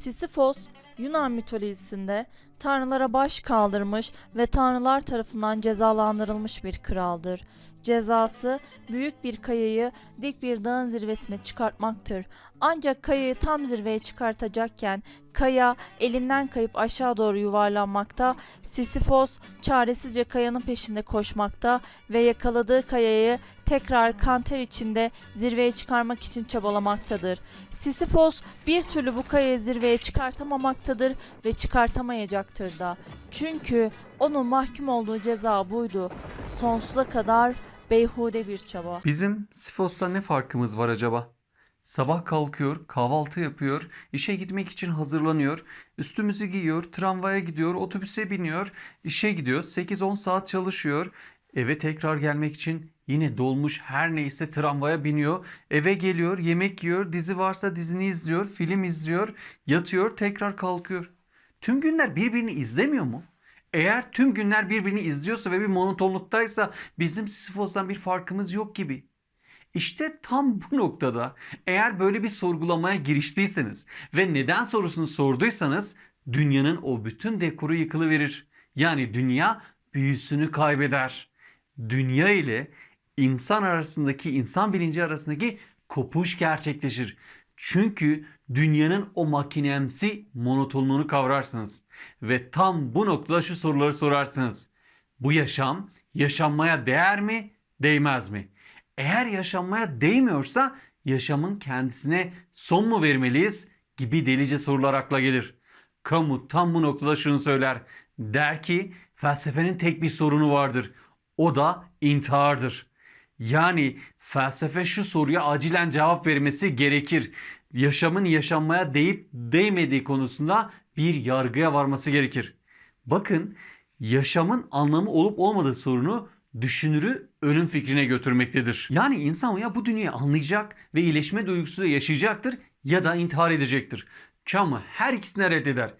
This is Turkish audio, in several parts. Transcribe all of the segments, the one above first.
Sisyphos, Yunan mitolojisinde tanrılara baş kaldırmış ve tanrılar tarafından cezalandırılmış bir kraldır. Cezası büyük bir kayayı dik bir dağın zirvesine çıkartmaktır. Ancak kayayı tam zirveye çıkartacakken kaya elinden kayıp aşağı doğru yuvarlanmakta, Sisyphos çaresizce kayanın peşinde koşmakta ve yakaladığı kayayı tekrar kanter içinde zirveye çıkarmak için çabalamaktadır. Sisyphos bir türlü bu kayayı zirveye çıkartamamaktadır ve çıkartamayacaktır da. Çünkü onun mahkum olduğu ceza buydu. Sonsuza kadar beyhude bir çaba. Bizim Sifos'la ne farkımız var acaba? Sabah kalkıyor, kahvaltı yapıyor, işe gitmek için hazırlanıyor, üstümüzü giyiyor, tramvaya gidiyor, otobüse biniyor, işe gidiyor, 8-10 saat çalışıyor, eve tekrar gelmek için yine dolmuş her neyse tramvaya biniyor, eve geliyor, yemek yiyor, dizi varsa dizini izliyor, film izliyor, yatıyor, tekrar kalkıyor. Tüm günler birbirini izlemiyor mu? Eğer tüm günler birbirini izliyorsa ve bir monotonluktaysa bizim Sisyphos'tan bir farkımız yok gibi. İşte tam bu noktada eğer böyle bir sorgulamaya giriştiyseniz ve neden sorusunu sorduysanız dünyanın o bütün dekoru yıkılıverir. Yani dünya büyüsünü kaybeder. Dünya ile insan arasındaki, insan bilinci arasındaki kopuş gerçekleşir. Çünkü dünyanın o makinemsi monotonluğunu kavrarsınız. Ve tam bu noktada şu soruları sorarsınız. Bu yaşam yaşanmaya değer mi, değmez mi? Eğer yaşanmaya değmiyorsa yaşamın kendisine son mu vermeliyiz gibi delice sorular akla gelir. Kamu tam bu noktada şunu söyler. Der ki felsefenin tek bir sorunu vardır. O da intihardır. Yani felsefe şu soruya acilen cevap vermesi gerekir. Yaşamın yaşanmaya değip değmediği konusunda bir yargıya varması gerekir. Bakın yaşamın anlamı olup olmadığı sorunu düşünürü ölüm fikrine götürmektedir. Yani insan ya bu dünyayı anlayacak ve iyileşme duygusuyla yaşayacaktır ya da intihar edecektir. Camus her ikisini reddeder.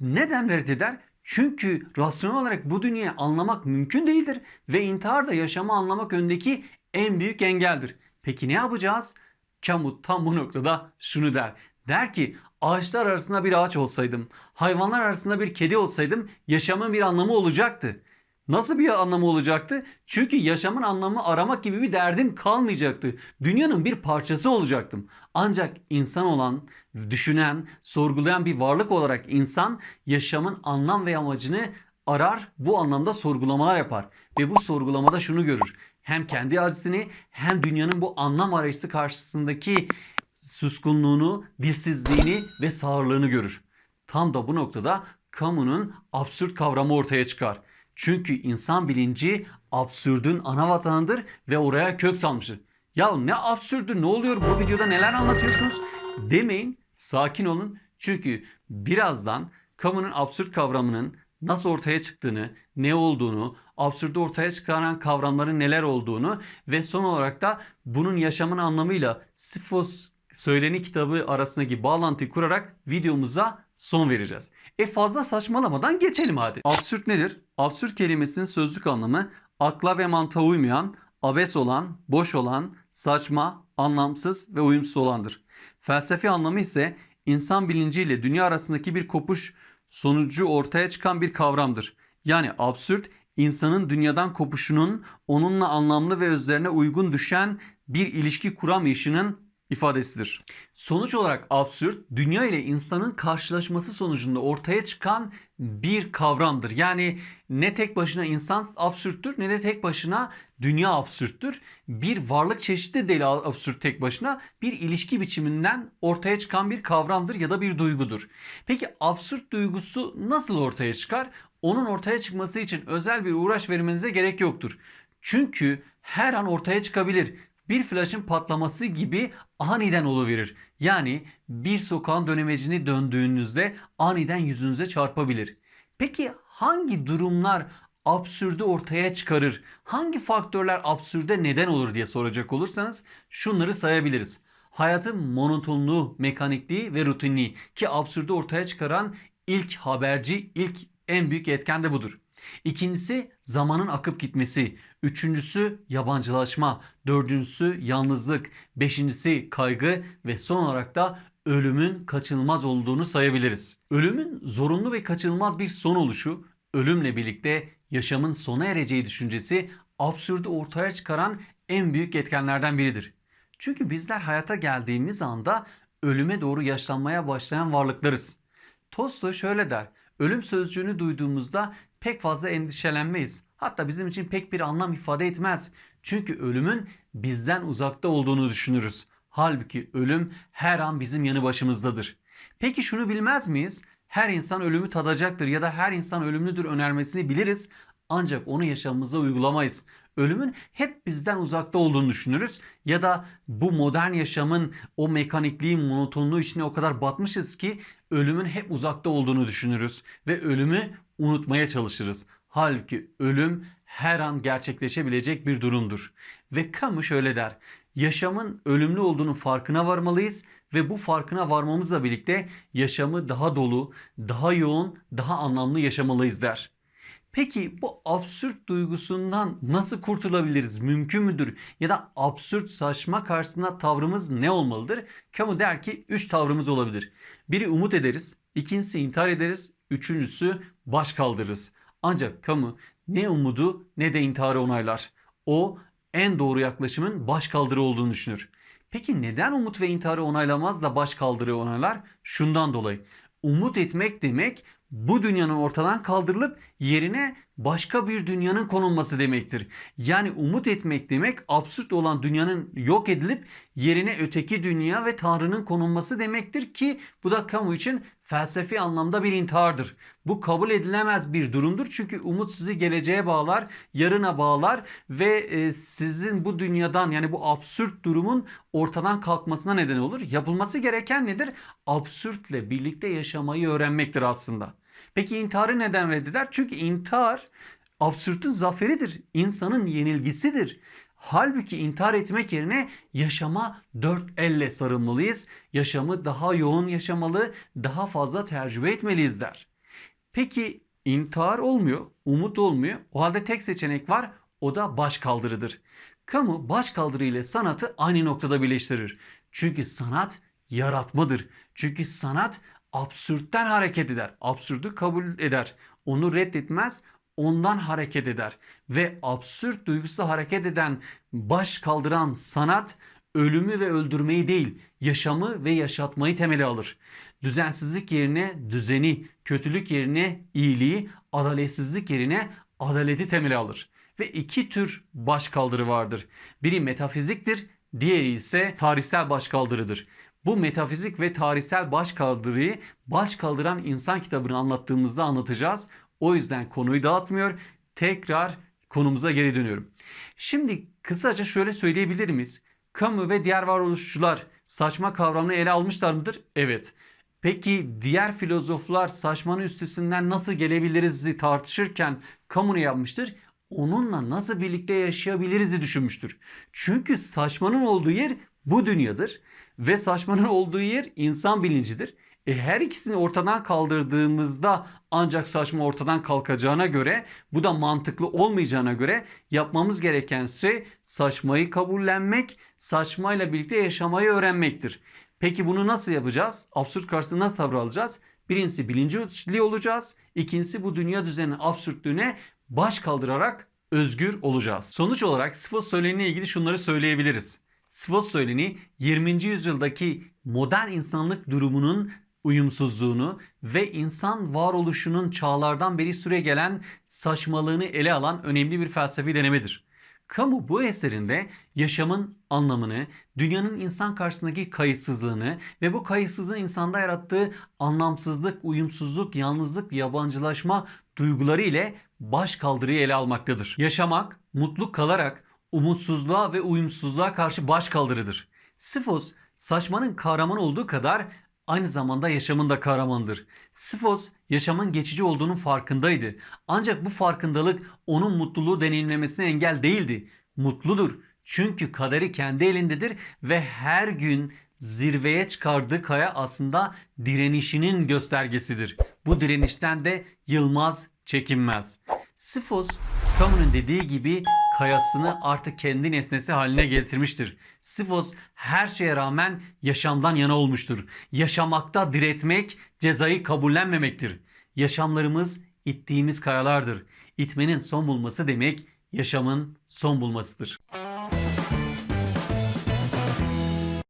Neden reddeder? Çünkü rasyonel olarak bu dünyayı anlamak mümkün değildir ve intihar da yaşamı anlamak önündeki en büyük engeldir. Peki ne yapacağız? Camus tam bu noktada şunu der. Der ki ağaçlar arasında bir ağaç olsaydım, hayvanlar arasında bir kedi olsaydım yaşamın bir anlamı olacaktı. Nasıl bir anlamı olacaktı? Çünkü yaşamın anlamı aramak gibi bir derdim kalmayacaktı. Dünyanın bir parçası olacaktım. Ancak insan olan, düşünen, sorgulayan bir varlık olarak insan yaşamın anlam ve amacını arar, bu anlamda sorgulamalar yapar. Ve bu sorgulamada şunu görür. Hem kendi acizini hem dünyanın bu anlam arayışı karşısındaki suskunluğunu, dilsizliğini ve sağırlığını görür. Tam da bu noktada kamunun absürt kavramı ortaya çıkar. Çünkü insan bilinci absürdün ana vatanıdır ve oraya kök salmıştır. Ya ne absürdü ne oluyor bu videoda neler anlatıyorsunuz demeyin sakin olun. Çünkü birazdan kamunun absürt kavramının nasıl ortaya çıktığını, ne olduğunu, absürdü ortaya çıkaran kavramların neler olduğunu ve son olarak da bunun yaşamın anlamıyla Sifos Söyleni kitabı arasındaki bağlantıyı kurarak videomuza son vereceğiz. E fazla saçmalamadan geçelim hadi. Absürt nedir? Absürt kelimesinin sözlük anlamı akla ve mantığa uymayan, abes olan, boş olan, saçma, anlamsız ve uyumsuz olandır. Felsefi anlamı ise insan bilinciyle dünya arasındaki bir kopuş sonucu ortaya çıkan bir kavramdır. Yani absürt insanın dünyadan kopuşunun onunla anlamlı ve özlerine uygun düşen bir ilişki kuramayışının ifadesidir. Sonuç olarak absürt dünya ile insanın karşılaşması sonucunda ortaya çıkan bir kavramdır. Yani ne tek başına insan absürttür ne de tek başına dünya absürttür. Bir varlık çeşidi de değil absürt tek başına bir ilişki biçiminden ortaya çıkan bir kavramdır ya da bir duygudur. Peki absürt duygusu nasıl ortaya çıkar? Onun ortaya çıkması için özel bir uğraş vermenize gerek yoktur. Çünkü her an ortaya çıkabilir bir flaşın patlaması gibi aniden oluverir. Yani bir sokağın dönemecini döndüğünüzde aniden yüzünüze çarpabilir. Peki hangi durumlar absürdü ortaya çıkarır? Hangi faktörler absürde neden olur diye soracak olursanız şunları sayabiliriz. Hayatın monotonluğu, mekanikliği ve rutinliği ki absürdü ortaya çıkaran ilk haberci, ilk en büyük etken de budur. İkincisi zamanın akıp gitmesi. Üçüncüsü yabancılaşma. Dördüncüsü yalnızlık. Beşincisi kaygı ve son olarak da ölümün kaçınılmaz olduğunu sayabiliriz. Ölümün zorunlu ve kaçınılmaz bir son oluşu, ölümle birlikte yaşamın sona ereceği düşüncesi absürdü ortaya çıkaran en büyük etkenlerden biridir. Çünkü bizler hayata geldiğimiz anda ölüme doğru yaşlanmaya başlayan varlıklarız. Tolstoy şöyle der. Ölüm sözcüğünü duyduğumuzda pek fazla endişelenmeyiz. Hatta bizim için pek bir anlam ifade etmez. Çünkü ölümün bizden uzakta olduğunu düşünürüz. Halbuki ölüm her an bizim yanı başımızdadır. Peki şunu bilmez miyiz? Her insan ölümü tadacaktır ya da her insan ölümlüdür önermesini biliriz. Ancak onu yaşamımıza uygulamayız. Ölümün hep bizden uzakta olduğunu düşünürüz ya da bu modern yaşamın o mekanikliğin monotonluğu içine o kadar batmışız ki ölümün hep uzakta olduğunu düşünürüz ve ölümü unutmaya çalışırız. Halbuki ölüm her an gerçekleşebilecek bir durumdur. Ve Camus şöyle der. Yaşamın ölümlü olduğunun farkına varmalıyız ve bu farkına varmamızla birlikte yaşamı daha dolu, daha yoğun, daha anlamlı yaşamalıyız der. Peki bu absürt duygusundan nasıl kurtulabiliriz? Mümkün müdür? Ya da absürt saçma karşısında tavrımız ne olmalıdır? Camus der ki 3 tavrımız olabilir. Biri umut ederiz, ikincisi intihar ederiz, üçüncüsü baş kaldırırız. Ancak Camus ne umudu ne de intiharı onaylar. O en doğru yaklaşımın baş kaldırı olduğunu düşünür. Peki neden umut ve intiharı onaylamaz da baş kaldırı onaylar? Şundan dolayı. Umut etmek demek bu dünyanın ortadan kaldırılıp yerine başka bir dünyanın konulması demektir. Yani umut etmek demek absürt olan dünyanın yok edilip yerine öteki dünya ve Tanrı'nın konulması demektir ki bu da kamu için felsefi anlamda bir intihardır. Bu kabul edilemez bir durumdur çünkü umut sizi geleceğe bağlar, yarına bağlar ve e, sizin bu dünyadan yani bu absürt durumun ortadan kalkmasına neden olur. Yapılması gereken nedir? Absürtle birlikte yaşamayı öğrenmektir aslında. Peki intiharı neden reddeder? Çünkü intihar absürtün zaferidir. insanın yenilgisidir. Halbuki intihar etmek yerine yaşama dört elle sarılmalıyız. Yaşamı daha yoğun yaşamalı, daha fazla tecrübe etmeliyiz der. Peki intihar olmuyor, umut olmuyor. O halde tek seçenek var. O da baş kaldırıdır. Kamu baş kaldırı ile sanatı aynı noktada birleştirir. Çünkü sanat yaratmadır. Çünkü sanat absürtten hareket eder. Absürdü kabul eder. Onu reddetmez, ondan hareket eder. Ve absürt duygusu hareket eden, baş kaldıran sanat ölümü ve öldürmeyi değil, yaşamı ve yaşatmayı temeli alır. Düzensizlik yerine düzeni, kötülük yerine iyiliği, adaletsizlik yerine adaleti temeli alır. Ve iki tür başkaldırı vardır. Biri metafiziktir, diğeri ise tarihsel başkaldırıdır. Bu metafizik ve tarihsel başkaldırıyı baş kaldıran insan kitabını anlattığımızda anlatacağız. O yüzden konuyu dağıtmıyor. Tekrar konumuza geri dönüyorum. Şimdi kısaca şöyle söyleyebilir miyiz? Camus ve diğer varoluşçular saçma kavramını ele almışlar mıdır? Evet. Peki diğer filozoflar saçmanın üstesinden nasıl gelebiliriz tartışırken Camus ne yapmıştır? Onunla nasıl birlikte yaşayabiliriz düşünmüştür. Çünkü saçmanın olduğu yer bu dünyadır ve saçmanın olduğu yer insan bilincidir. E her ikisini ortadan kaldırdığımızda ancak saçma ortadan kalkacağına göre bu da mantıklı olmayacağına göre yapmamız gereken şey saçmayı kabullenmek, saçmayla birlikte yaşamayı öğrenmektir. Peki bunu nasıl yapacağız? Absürt karşısında nasıl tavır alacağız? Birincisi bilinçli olacağız. İkincisi bu dünya düzeninin absürtlüğüne baş kaldırarak özgür olacağız. Sonuç olarak Sifos söyleniğine ilgili şunları söyleyebiliriz. Sifos söyleni 20. yüzyıldaki modern insanlık durumunun uyumsuzluğunu ve insan varoluşunun çağlardan beri süre gelen saçmalığını ele alan önemli bir felsefi denemedir. Kamu bu eserinde yaşamın anlamını, dünyanın insan karşısındaki kayıtsızlığını ve bu kayıtsızlığın insanda yarattığı anlamsızlık, uyumsuzluk, yalnızlık, yabancılaşma duyguları ile baş kaldırıyı ele almaktadır. Yaşamak, mutlu kalarak umutsuzluğa ve uyumsuzluğa karşı baş kaldırıdır. Sifos saçmanın kahraman olduğu kadar aynı zamanda yaşamın da kahramanıdır. Sifos yaşamın geçici olduğunun farkındaydı. Ancak bu farkındalık onun mutluluğu deneyimlemesine engel değildi. Mutludur. Çünkü kaderi kendi elindedir ve her gün zirveye çıkardığı kaya aslında direnişinin göstergesidir. Bu direnişten de yılmaz, çekinmez. Sifos Camus'un dediği gibi kayasını artık kendi nesnesi haline getirmiştir. Sifos her şeye rağmen yaşamdan yana olmuştur. Yaşamakta diretmek cezayı kabullenmemektir. Yaşamlarımız ittiğimiz kayalardır. İtmenin son bulması demek yaşamın son bulmasıdır.